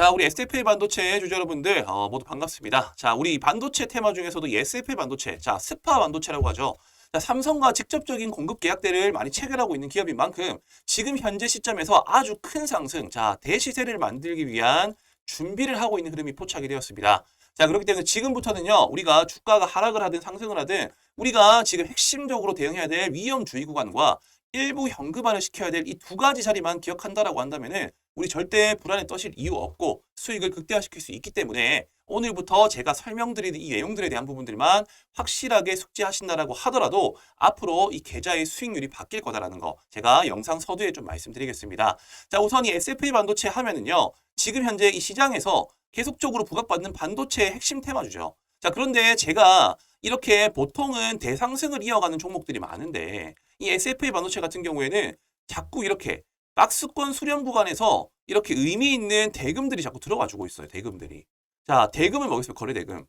자, 우리 SFA 반도체 주주 여러분들 어, 모두 반갑습니다. 자, 우리 반도체 테마 중에서도 이 SFA 반도체, 자, 스파 반도체라고 하죠. 자, 삼성과 직접적인 공급 계약들을 많이 체결하고 있는 기업인 만큼 지금 현재 시점에서 아주 큰 상승, 자, 대시세를 만들기 위한 준비를 하고 있는 흐름이 포착이 되었습니다. 자, 그렇기 때문에 지금부터는요, 우리가 주가가 하락을 하든 상승을 하든 우리가 지금 핵심적으로 대응해야 될 위험 주의 구간과 일부 현금화를 시켜야 될 이 두 가지 자리만 기억한다라고 한다면은 우리 절대 불안에 떠실 이유 없고 수익을 극대화시킬 수 있기 때문에 오늘부터 제가 설명드리는 이 내용들에 대한 부분들만 확실하게 숙지하신다라고 하더라도 앞으로 이 계좌의 수익률이 바뀔 거다라는 거 제가 영상 서두에 좀 말씀드리겠습니다. 자 우선 이 SFA 반도체 하면은요 지금 현재 이 시장에서 계속적으로 부각받는 반도체의 핵심 테마주죠. 자 그런데 제가 이렇게 보통은 대상승을 이어가는 종목들이 많은데 이 SFA 반도체 같은 경우에는 자꾸 이렇게 박스권 수렴 구간에서 이렇게 의미 있는 대금들이 자꾸 들어와 주고 있어요. 대금들이. 자, 대금을 뭐겠어요? 거래 대금.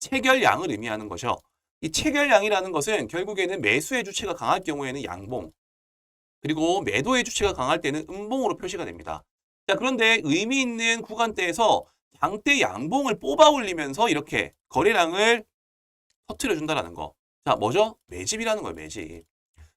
체결량을 의미하는 거죠. 이 체결량이라는 것은 결국에는 매수의 주체가 강할 경우에는 양봉, 그리고 매도의 주체가 강할 때는 음봉으로 표시가 됩니다. 자, 그런데 의미 있는 구간대에서 장대 양봉을 뽑아 올리면서 이렇게 거래량을 터트려 준다라는 거. 자, 뭐죠? 매집이라는 거예요, 매집.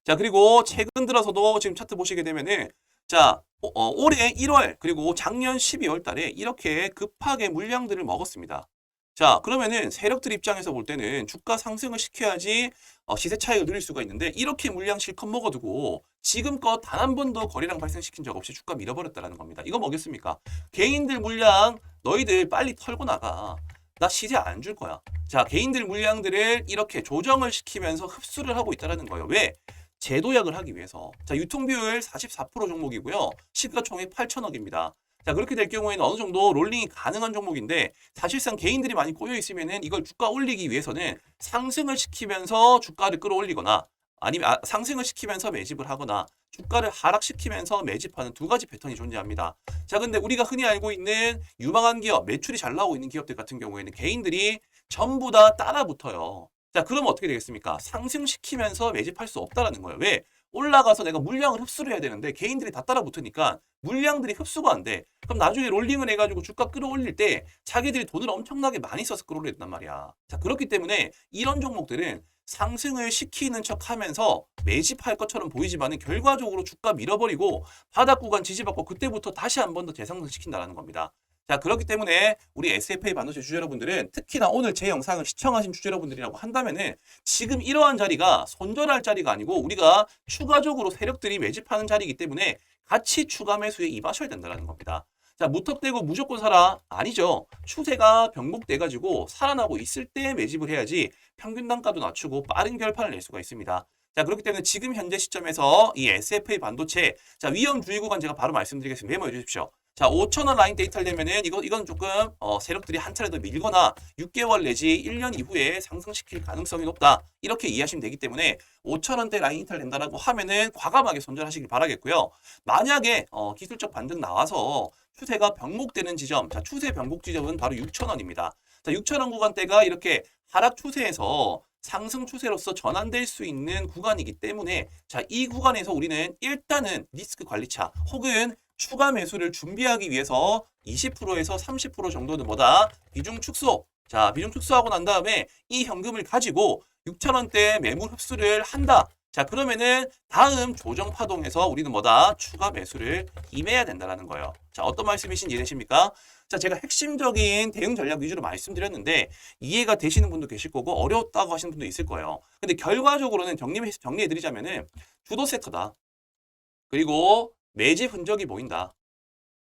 자, 그리고 최근 들어서도 지금 차트 보시게 되면은 자, 어, 어, 올해 1월 그리고 작년 12월 달에 이렇게 급하게 물량들을 먹었습니다. 자, 그러면은 세력들 입장에서 볼 때는 주가 상승을 시켜야지 어, 시세 차익을 누릴 수가 있는데 이렇게 물량 실컷 먹어두고 지금껏 단 한 번도 거래량 발생시킨 적 없이 주가 밀어버렸다라는 겁니다. 이거 뭐겠습니까? 개인들 물량 너희들 빨리 털고 나가. 나 시세 안 줄 거야. 자, 개인들 물량들을 이렇게 조정을 시키면서 흡수를 하고 있다라는 거예요. 왜? 재도약을 하기 위해서. 자, 유통비율 44% 종목이고요. 시가총액 8천억입니다. 자, 그렇게 될 경우에는 어느 정도 롤링이 가능한 종목인데 사실상 개인들이 많이 꼬여 있으면은 이걸 주가 올리기 위해서는 상승을 시키면서 주가를 끌어올리거나 아니면 아, 상승을 시키면서 매집을 하거나 주가를 하락시키면서 매집하는 두 가지 패턴이 존재합니다. 자, 근데 우리가 흔히 알고 있는 유망한 기업, 매출이 잘 나오고 있는 기업들 같은 경우에는 개인들이 전부 다 따라 붙어요. 자, 그러면 어떻게 되겠습니까? 상승시키면서 매집할 수 없다라는 거예요. 왜? 올라가서 내가 물량을 흡수를 해야 되는데 개인들이 다 따라 붙으니까 물량들이 흡수가 안 돼. 그럼 나중에 롤링을 해가지고 주가 끌어올릴 때 자기들이 돈을 엄청나게 많이 써서 끌어올렸단 말이야. 자, 그렇기 때문에 이런 종목들은 상승을 시키는 척 하면서 매집할 것처럼 보이지만은 결과적으로 주가 밀어버리고 바닥 구간 지지받고 그때부터 다시 한 번 더 재상승 시킨다라는 겁니다. 자, 그렇기 때문에 우리 SFA 반도체 주주 여러분들은 특히나 오늘 제 영상을 시청하신 주주 여러분들이라고 한다면은 지금 이러한 자리가 손절할 자리가 아니고 우리가 추가적으로 세력들이 매집하는 자리이기 때문에 같이 추가 매수에 임하셔야 된다는 겁니다. 자, 무턱대고 무조건 사라. 아니죠. 추세가 병목돼가지고 살아나고 있을 때 매집을 해야지 평균 단가도 낮추고 빠른 결판을 낼 수가 있습니다. 자, 그렇기 때문에 지금 현재 시점에서 이 SFA 반도체, 자, 위험 주의 구간 제가 바로 말씀드리겠습니다. 메모해 주십시오. 자, 5천원 라인 데이터를 내면은 이거, 이건 조금, 어, 세력들이 한 차례 더 밀거나 6개월 내지 1년 이후에 상승시킬 가능성이 높다. 이렇게 이해하시면 되기 때문에 5천원대 라인 이탈 된다라고 하면은 과감하게 손절하시길 바라겠고요. 만약에, 어, 기술적 반등 나와서 추세가 병목되는 지점, 자, 추세 병목 지점은 바로 6천원입니다. 자, 6천원 구간대가 이렇게 하락 추세에서 상승 추세로서 전환될 수 있는 구간이기 때문에 자, 이 구간에서 우리는 일단은 리스크 관리차 혹은 추가 매수를 준비하기 위해서 20%에서 30% 정도는 뭐다? 비중 축소. 자, 비중 축소하고 난 다음에 이 현금을 가지고 6천원대 매물 흡수를 한다. 자, 그러면은 다음 조정 파동에서 우리는 뭐다? 추가 매수를 임해야 된다는 거예요. 자, 어떤 말씀이신지 이해되십니까? 자, 제가 핵심적인 대응 전략 위주로 말씀드렸는데 이해가 되시는 분도 계실 거고 어려웠다고 하시는 분도 있을 거예요. 근데 결과적으로는 정리해, 정리해 드리자면은 주도 섹터다. 그리고 매집 흔적이 보인다.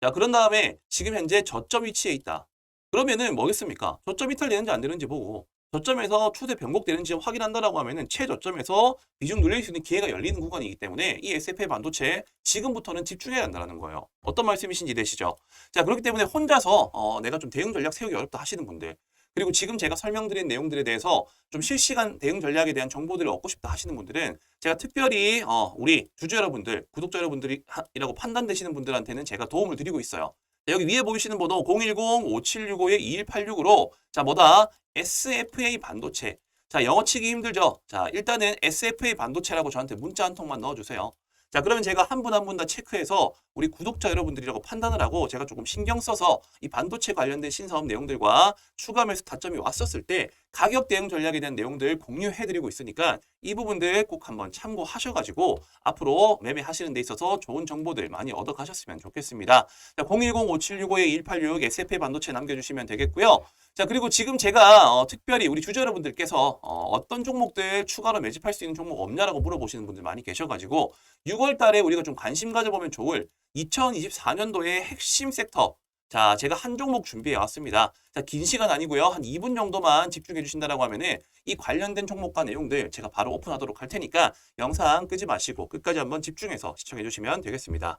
자, 그런 다음에 지금 현재 저점 위치에 있다. 그러면은 뭐겠습니까? 저점 이탈되는지 안 되는지 보고 저점에서 추세 변곡되는지 확인한다라고 하면은 최저점에서 비중 눌릴 수 있는 기회가 열리는 구간이기 때문에 이 SFA 반도체 지금부터는 집중해야 한다는 거예요. 어떤 말씀이신지 되시죠? 자, 그렇기 때문에 혼자서 어, 내가 좀 대응 전략 세우기 어렵다 하시는 분들 그리고 지금 제가 설명드린 내용들에 대해서 좀 실시간 대응 전략에 대한 정보들을 얻고 싶다 하시는 분들은 제가 특별히 어, 우리 주주 여러분들, 구독자 여러분들이라고 판단되시는 분들한테는 제가 도움을 드리고 있어요. 자, 여기 위에 보이시는 번호 010-5765-2186으로 자 뭐다? SFA 반도체. 자 영어 치기 힘들죠? 자 일단은 SFA 반도체라고 저한테 문자 한 통만 넣어주세요 자, 그러면 제가 한 분 한 분 다 체크해서 우리 구독자 여러분들이라고 판단을 하고 제가 조금 신경 써서 이 반도체 관련된 신사업 내용들과 추가 매수 타점이 왔었을 때 가격 대응 전략에 대한 내용들 공유해드리고 있으니까 이 부분들 꼭 한번 참고하셔가지고 앞으로 매매하시는 데 있어서 좋은 정보들 많이 얻어가셨으면 좋겠습니다. 자, 010-5765-186 SF 반도체 남겨주시면 되겠고요. 자, 그리고 지금 제가 어, 특별히 우리 주주 여러분들께서 어, 떤 종목들 추가로 매집할 수 있는 종목 없냐라고 물어보시는 분들 많이 계셔가지고 6월 달에 우리가 좀 관심 가져보면 좋을 2024년도의 핵심 섹터 자, 제가 한 종목 준비해 왔습니다. 자, 긴 시간 아니고요. 한 2분 정도만 집중해 주신다라고 하면은 이 관련된 종목과 내용들 제가 바로 오픈하도록 할 테니까 영상 끄지 마시고 끝까지 한번 집중해서 시청해 주시면 되겠습니다.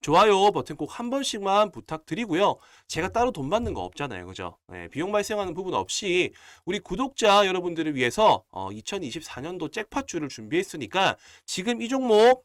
좋아요 버튼 꼭 한 번씩만 부탁드리고요. 제가 따로 돈 받는 거 없잖아요. 그죠? 네, 비용 발생하는 부분 없이 우리 구독자 여러분들을 위해서 어, 2024년도 잭팟주를 준비했으니까 지금 이 종목